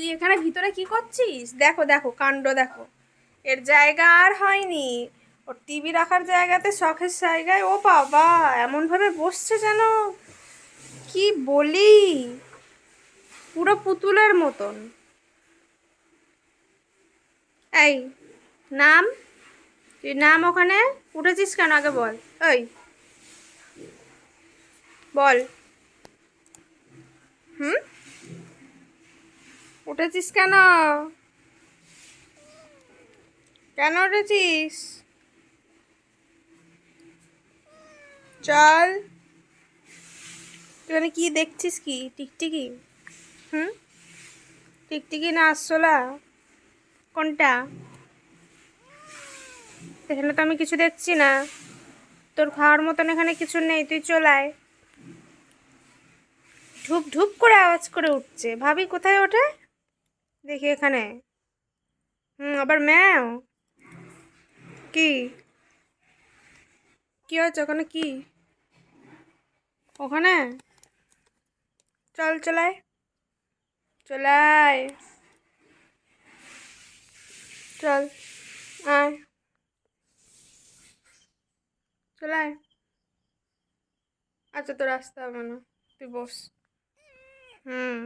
তুই এখানে ভিতরে কি করছিস? দেখো দেখো, কাণ্ড দেখো। এর জায়গা আর হয়নি। ওর টিভি রাখার জায়গাতে শখের জায়গায়, ও বাবা, এমনভাবে বসছে যেন। কি বলি? পুরো পুতুলের মতন। এই, নাম? তুই নাম ওখানে? উঠেছিস কেন? আগে বল। ওই বল হুম উঠেছিস কেন? কেন উঠেছিস? চল। তুই কি দেখছিস কি? টিকটিকি? হুম? টিকটিকি না আসছোলা কোনটা? এখানে তো আমি কিছু দেখছি না। তোর খাওয়ার মতন এখানে কিছু নেই। তুই চলায় ঢুপ ঢুপ করে আওয়াজ করে উঠছে। ভাবি, কোথায় ওঠে? দেখি এখানে। হুম, আবার ম্যাও। কি? কি হয়েছে ওখানে? কি? ওখানে? চল চলায় চলায় চল, আয়। চলায় আচ্ছা তোর আসতে হবে না। তুই বস। হুম।